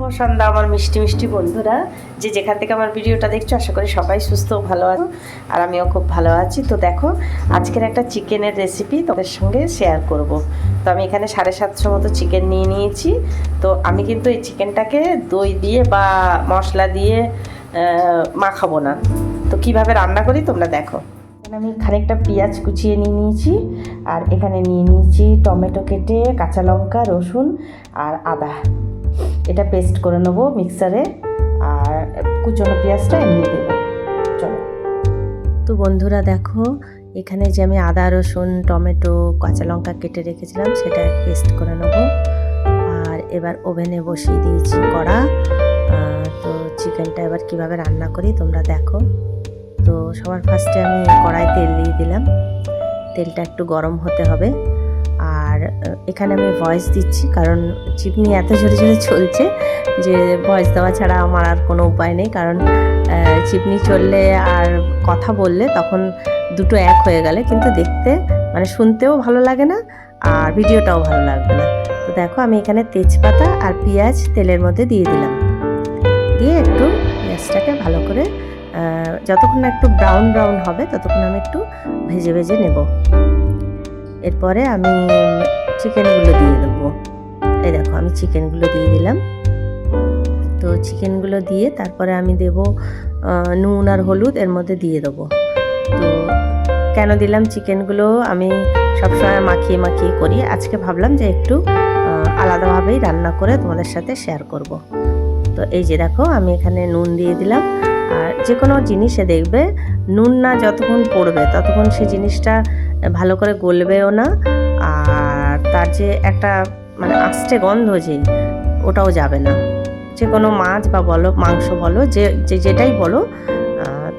শুভ সন্ধ্যা, আমার মিষ্টি মিষ্টি বন্ধুরা। যে যেখান থেকে আমার ভিডিওটা দেখছ, আশা করি সবাই সুস্থ ভালো আছো। আর আমিও খুব ভালো আছি। তো দেখো, আজকের একটা চিকেনের রেসিপি তোমাদের সঙ্গে শেয়ার করব। তো আমি এখানে সাড়ে সাতশো মতো চিকেন নিয়ে নিয়েছি। তো আমি কিন্তু এই চিকেনটাকে দই দিয়ে বা মশলা দিয়ে মাখাবো না। তো কীভাবে রান্না করি তোমরা দেখো। এখানে আমি খানিকটা পেঁয়াজ কুচিয়ে নিয়ে নিয়েছি। আর এখানে নিয়ে নিয়েছি টমেটো কেটে, কাঁচা লঙ্কা, রসুন আর আদা। এটা পেস্ট করে নেব মিক্সারে আর কুচনো পেঁয়াজটা এমনি দেবো। চলো। তো বন্ধুরা দেখো, এখানে যে আমি আদা, রসুন, টমেটো, কাঁচা লঙ্কা কেটে রেখেছিলাম, সেটা পেস্ট করে নেব। আর এবার ওভেনে বসিয়ে দিয়েছি কড়া। তো চিকেনটা এবার কীভাবে রান্না করি তোমরা দেখো। তো সবার ফার্স্টে আমি কড়াই তেল দিয়ে দিলাম। তেলটা একটু গরম হতে হবে। আর এখানে আমি ভয়েস দিচ্ছি, কারণ চিপনি এত জোরে জোরে চলছে যে ভয়েস দেওয়া ছাড়া আমার আর কোনো উপায় নেই। কারণ চিপনি চললে আর কথা বললে তখন দুটো এক হয়ে গেলে, কিন্তু দেখতে মানে শুনতেও ভালো লাগে না আর ভিডিওটাও ভালো লাগবে না। তো দেখো, আমি এখানে তেজপাতা আর পেঁয়াজ তেলের মধ্যে দিয়ে দিলাম। দিয়ে একটু পেঁয়াজটাকে ভালো করে যতক্ষণ না একটু ব্রাউন ব্রাউন হবে, ততক্ষণ আমি একটু ভেজে ভেজে নেব। এরপরে আমি চিকেনগুলো দিয়ে দেবো। এই দেখো, আমি চিকেনগুলো দিয়ে দিলাম। তো চিকেনগুলো দিয়ে তারপরে আমি দেব নুন আর হলুদ এর মধ্যে দিয়ে দেবো। তো কেন দিলাম চিকেনগুলো? আমি সবসময় মাখিয়ে মাখিয়ে করি। আজকে ভাবলাম যে একটু আলাদাভাবেই রান্না করে তোমাদের সাথে শেয়ার করব। তো এই যে দেখো, আমি এখানে নুন দিয়ে দিলাম। আর যে কোনো জিনিসে দেখবে, নুন না যতক্ষণ পড়বে, ততক্ষণ সেই জিনিসটা ভালো করে গলবেও না। আর তার যে একটা মানে আস্তে গন্ধ যে, ওটাও যাবে না। যে কোনো মাছ বা বলো, মাংস বলো, যে যেটাই বলো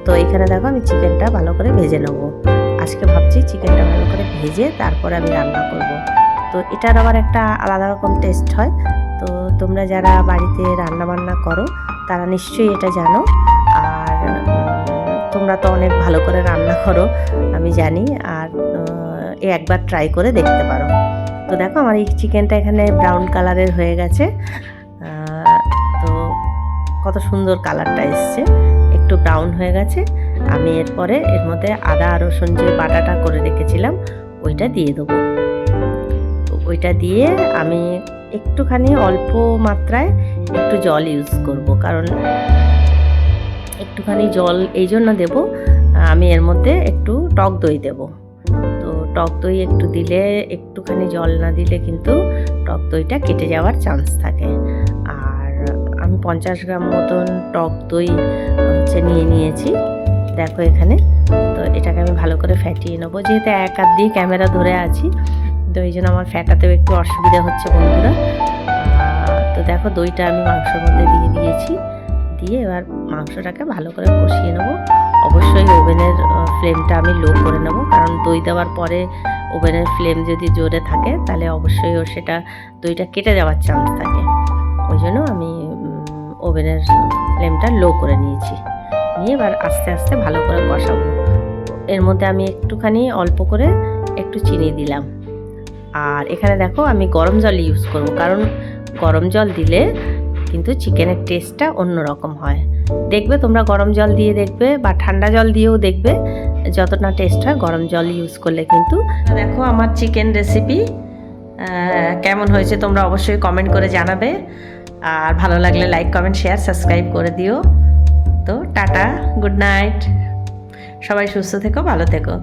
তো এখানে দেখো আমি চিকেনটা ভালো করে ভেজে নেব। আজকে ভাবছি চিকেনটা ভালো করে ভেজে তারপরে আমি রান্না করব। তো এটার আবার একটা আলাদা রকম টেস্ট হয়। তো তোমরা যারা বাড়িতে রান্না বান্না করো, তারা নিশ্চয়ই এটা জানো। তোমরা তো অনেক ভালো করে রান্না করো, আমি জানি, আর একবার ট্রাই করে দেখতে পারো। তো দেখো, আমার এই চিকেনটা এখানে ব্রাউন কালারের হয়ে গেছে। তো কত সুন্দর কালারটা এসছে। একটু ব্রাউন হয়ে গেছে। আমি এরপরে এর মধ্যে আদা রসুন যে বাটাটা করে রেখেছিলাম, ওইটা দিয়ে দেবো। ওইটা দিয়ে আমি একটুখানি অল্প মাত্রায় একটু জল ইউজ করব, কারণ একটুখানি জল এই জন্য দেবো। আমি এর মধ্যে একটু টক দই দেব। তো টক দই একটু দিলে, একটুখানি জল না দিলে কিন্তু টক দইটা কেটে যাওয়ার চান্স থাকে। আর আমি পঞ্চাশ গ্রাম মতন টক দই হচ্ছে নিয়ে নিয়েছি। দেখো এখানে। তো এটাকে আমি ভালো করে ফ্যাটিয়ে নেব। যেহেতু এক হাত দিয়ে ক্যামেরা ধরে আছি, তো এই জন্য আমার ফ্যাটাতেও একটু অসুবিধা হচ্ছে বন্ধুরা। তো দেখো দইটা আমি মাংসের মধ্যে দিয়ে দিয়েছি। দিয়ে এবার মাংসটাকে ভালো করে কষিয়ে নেব। অবশ্যই ওভেনের ফ্লেমটা আমি লো করে নেব। কারণ দই দেওয়ার পরে ওভেনের ফ্লেম যদি জোরে থাকে, তাহলে অবশ্যই ও সেটা দইটা কেটে যাওয়ার চান্স থাকে। ওই জন্য আমি ওভেনের ফ্লেমটা লো করে নিয়েছি। নিয়ে এবার আস্তে আস্তে ভালো করে কষাবো। এর মধ্যে আমি একটুখানি অল্প করে একটু চিনি দিলাম। আর এখানে দেখো আমি গরম জল ইউজ করব। কারণ গরম জল দিলে কিন্তু চিকেনের টেস্টটা অন্যরকম হয়। দেখবে তোমরা গরম জল দিয়ে দেখবে বা ঠান্ডা জল দিয়েও দেখবে যতটা টেস্ট হয় গরম জল ইউজ করলে কিন্তু। দেখো আমার চিকেন রেসিপি কেমন হয়েছে তোমরা অবশ্যই কমেন্ট করে জানাবে। আর ভালো লাগলে লাইক কমেন্ট শেয়ার সাবস্ক্রাইব করে দিও। তো টাটা গুড নাইট সবাই সুস্থ থেকো, ভালো থেকো।